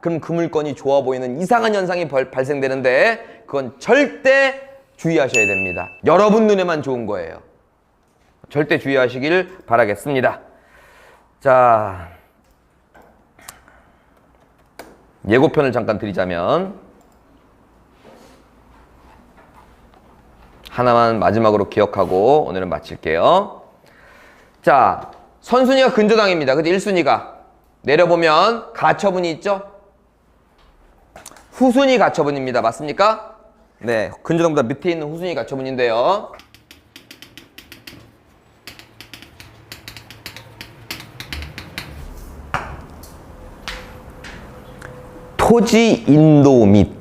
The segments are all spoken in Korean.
그럼 그 물건이 좋아 보이는 이상한 현상이 벌- 발생되는데 그건 절대 주의하셔야 됩니다. 여러분 눈에만 좋은 거예요. 절대 주의하시길 바라겠습니다. 자, 예고편을 잠깐 드리자면 하나만 마지막으로 기억하고 오늘은 마칠게요. 자, 선순위가 근저당입니다. 근데 1순위가 내려보면 가처분이 있죠? 후순위 가처분입니다. 맞습니까? 네, 근저당보다 밑에 있는 후순위 가처분인데요. 토지 인도 및.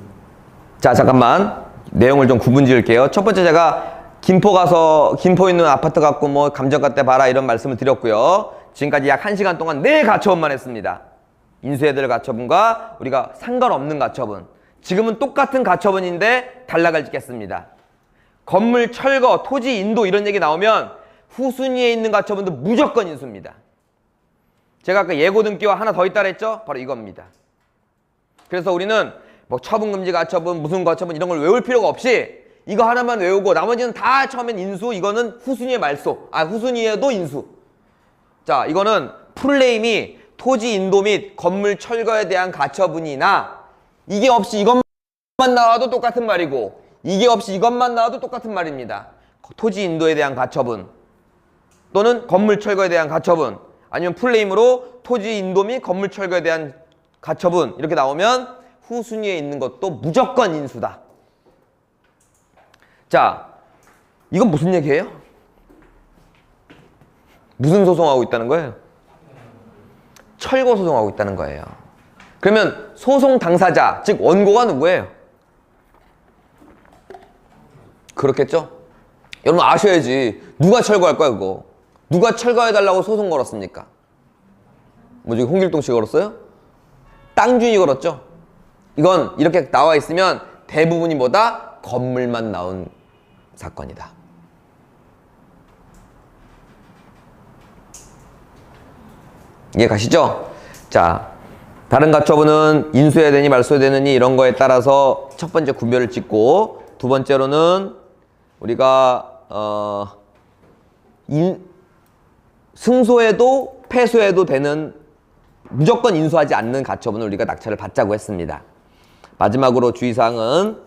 자, 잠깐만. 내용을 좀 구분 지을게요. 첫 번째 제가 김포 가서, 김포 있는 아파트 갖고 뭐 감정가 때 봐라 이런 말씀을 드렸고요. 지금까지 약 1시간 동안 네 가처분만 했습니다. 인수해야 될 가처분과 우리가 상관없는 가처분. 지금은 똑같은 가처분인데 단락을 짓겠습니다. 건물 철거, 토지 인도 이런 얘기 나오면 후순위에 있는 가처분도 무조건 인수입니다. 제가 아까 예고 등기와 하나 더 있다 그랬죠? 바로 이겁니다. 그래서 우리는 뭐 처분 금지 가처분, 무슨 가처분 이런 걸 외울 필요가 없이 이거 하나만 외우고 나머지는 다 처음엔 인수, 이거는 후순위의 말소, 아 후순위에도 인수. 자, 이거는 풀네임이 토지 인도 및 건물 철거에 대한 가처분이나 이게 없이 이것만 나와도 똑같은 말이고 이게 없이 이것만 나와도 똑같은 말입니다. 토지 인도에 대한 가처분 또는 건물 철거에 대한 가처분 아니면 풀네임으로 토지 인도 및 건물 철거에 대한 가처분 이렇게 나오면 후순위에 있는 것도 무조건 인수다. 자, 이건 무슨 얘기예요? 무슨 소송하고 있다는 거예요? 철거 소송하고 있다는 거예요. 그러면 소송 당사자, 즉 원고가 누구예요? 그렇겠죠? 여러분 아셔야지. 누가 철거할 거야, 그거? 누가 철거해달라고 소송 걸었습니까? 뭐지, 홍길동 씨 걸었어요? 땅주인이 걸었죠? 이건 이렇게 나와 있으면 대부분이 뭐다? 건물만 나온 사건이다. 이해 가시죠? 자, 다른 가처분은 인수해야 되니 말소해야 되느니 이런 거에 따라서 첫 번째 구별을 짓고 두 번째로는 우리가 어 인, 승소해도 패소해도 되는 무조건 인수하지 않는 가처분을 우리가 낙찰을 받자고 했습니다. 마지막으로 주의사항은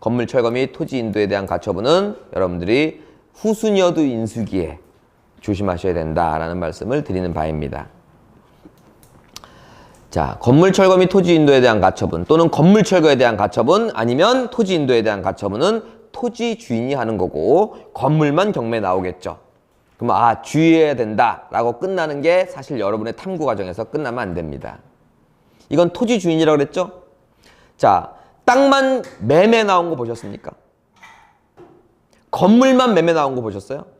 건물 철거 및 토지 인도에 대한 가처분은 여러분들이 후순위어도 인수기에 조심하셔야 된다라는 말씀을 드리는 바입니다. 자, 건물 철거 및 토지 인도에 대한 가처분 또는 건물 철거에 대한 가처분 아니면 토지 인도에 대한 가처분은 토지 주인이 하는 거고 건물만 경매 나오겠죠. 그럼 아 주의해야 된다라고 끝나는 게 사실 여러분의 탐구 과정에서 끝나면 안 됩니다. 이건 토지 주인이라고 그랬죠? 자, 땅만 매매 나온 거 보셨습니까? 건물만 매매 나온 거 보셨어요?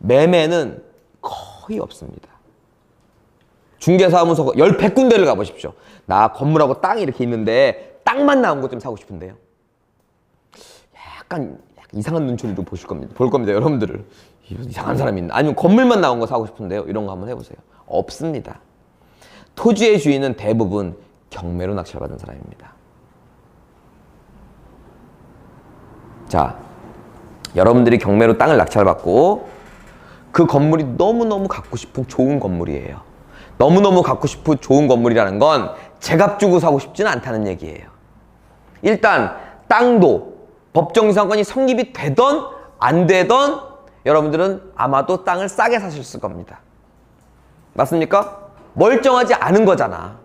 매매는 거의 없습니다. 중개사무소 열 100군데를 가보십시오. 나 건물하고 땅이 이렇게 있는데 땅만 나온 것 좀 사고 싶은데요. 약간, 이상한 눈초리로 보실 겁니다. 볼 겁니다. 여러분들을. 이상한 사람이 있나. 아니면 건물만 나온 거 사고 싶은데요. 이런 거 한번 해보세요. 없습니다. 토지의 주인은 대부분 경매로 낙찰받은 사람입니다. 자, 여러분들이 경매로 땅을 낙찰받고 그 건물이 너무너무 갖고 싶은 좋은 건물이에요. 너무너무 갖고 싶은 좋은 건물이라는 건 제값 주고 사고 싶지는 않다는 얘기예요. 일단 땅도 법정이상권이 성립이 되던 안 되던 여러분들은 아마도 땅을 싸게 사셨을 겁니다. 맞습니까? 멀쩡하지 않은 거잖아.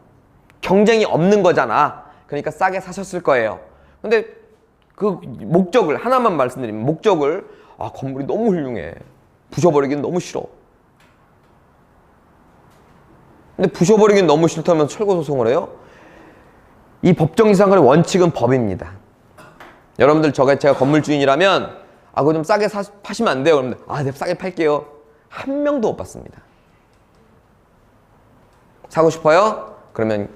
경쟁이 없는 거잖아. 그러니까 싸게 사셨을 거예요. 근데 그 목적을 하나만 말씀드리면 목적을 아 건물이 너무 훌륭해. 부셔버리긴 너무 싫어. 근데 부셔버리긴 너무 싫다면 철거 소송을 해요? 이 법정 이상의 원칙은 법입니다. 여러분들 저가 제가 건물 주인이라면 아 그거 좀 싸게 사, 파시면 안 돼요. 그러면 아, 네 싸게 팔게요. 한 명도 못 받습니다. 사고 싶어요? 그러면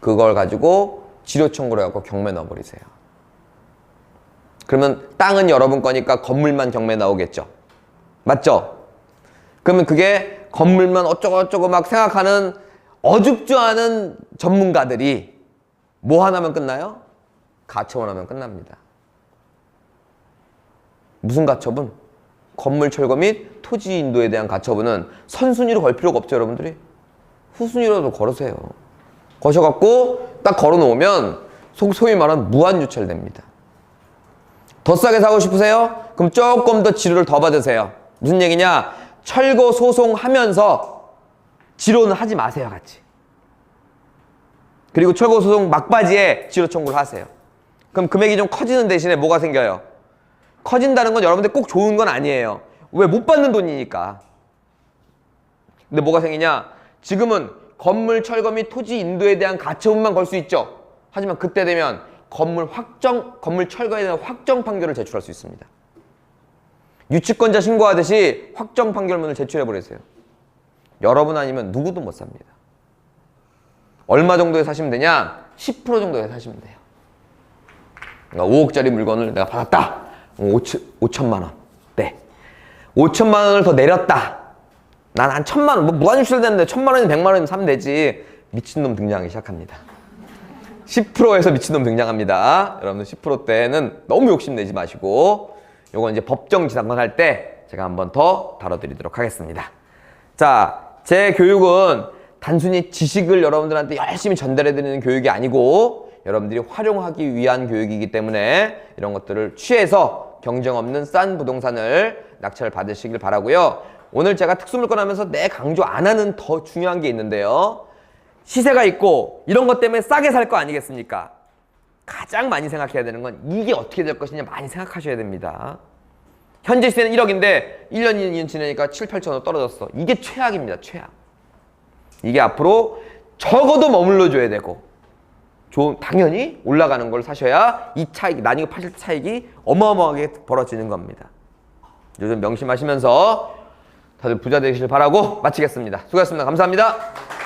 그걸 가지고 지료 청구를 해갖고 경매 넣어버리세요. 그러면 땅은 여러분 거니까 건물만 경매 나오겠죠. 맞죠? 그러면 그게 건물만 어쩌고저쩌고 막 생각하는 않은 전문가들이 뭐 하나면 끝나요? 가처분 하면 끝납니다. 무슨 가처분? 건물 철거 및 토지 인도에 대한 가처분은 선순위로 걸 필요가 없죠, 여러분들이. 후순위로도 걸으세요. 거셔갖고 딱 걸어놓으면 소- 소위 말하는 무한 유찰됩니다. 더 싸게 사고 싶으세요? 그럼 조금 더 지루를 더 받으세요. 무슨 얘기냐? 철거 소송하면서 지로는 하지 마세요, 같이. 그리고 철거 소송 막바지에 지로 청구를 하세요. 그럼 금액이 좀 커지는 대신에 뭐가 생겨요? 커진다는 건 여러분들 꼭 좋은 건 아니에요. 왜 못 받는 돈이니까. 근데 뭐가 생기냐? 지금은 건물 철거 및 토지 인도에 대한 가처분만 걸 수 있죠. 하지만 그때 되면 건물 확정, 건물 철거에 대한 확정 판결을 제출할 수 있습니다. 유치권자 신고하듯이 확정 판결문을 제출해 버리세요. 여러분 아니면 누구도 못 삽니다. 얼마 정도에 사시면 되냐? 10% 정도에 사시면 돼요. 그러니까 5억짜리 물건을 내가 받았다. 5천, 5천만 원. 네. 5천만 원을 더 내렸다. 난 한 천만 원, 뭐 무한유출 되는데 천만 원이면 백만 원이면 사면 되지. 미친놈 등장하기 시작합니다. 10%에서 미친놈 등장합니다. 여러분들 10%대는 너무 욕심내지 마시고 요건 이제 법정 지상권 할 때 제가 한번 더 다뤄드리도록 하겠습니다. 자, 제 교육은 단순히 지식을 여러분들한테 열심히 전달해드리는 교육이 아니고 여러분들이 활용하기 위한 교육이기 때문에 이런 것들을 취해서 경쟁 없는 싼 부동산을 낙찰을 받으시길 바라고요. 오늘 제가 특수물건 하면서 내 강조 안 하는 더 중요한 게 있는데요. 시세가 있고 이런 것 때문에 싸게 살 거 아니겠습니까? 가장 많이 생각해야 되는 건 이게 어떻게 될 것이냐 많이 생각하셔야 됩니다. 현재 시세는 1억인데 1년, 2년 지나니까 7, 8천원 떨어졌어. 이게 최악입니다. 최악. 이게 앞으로 적어도 머물러 줘야 되고 좋은 당연히 올라가는 걸 사셔야 이 차익 나중에 파실 때 차익이 어마어마하게 벌어지는 겁니다. 요즘 명심하시면서 다들 부자 되시길 바라고 마치겠습니다. 수고하셨습니다. 감사합니다.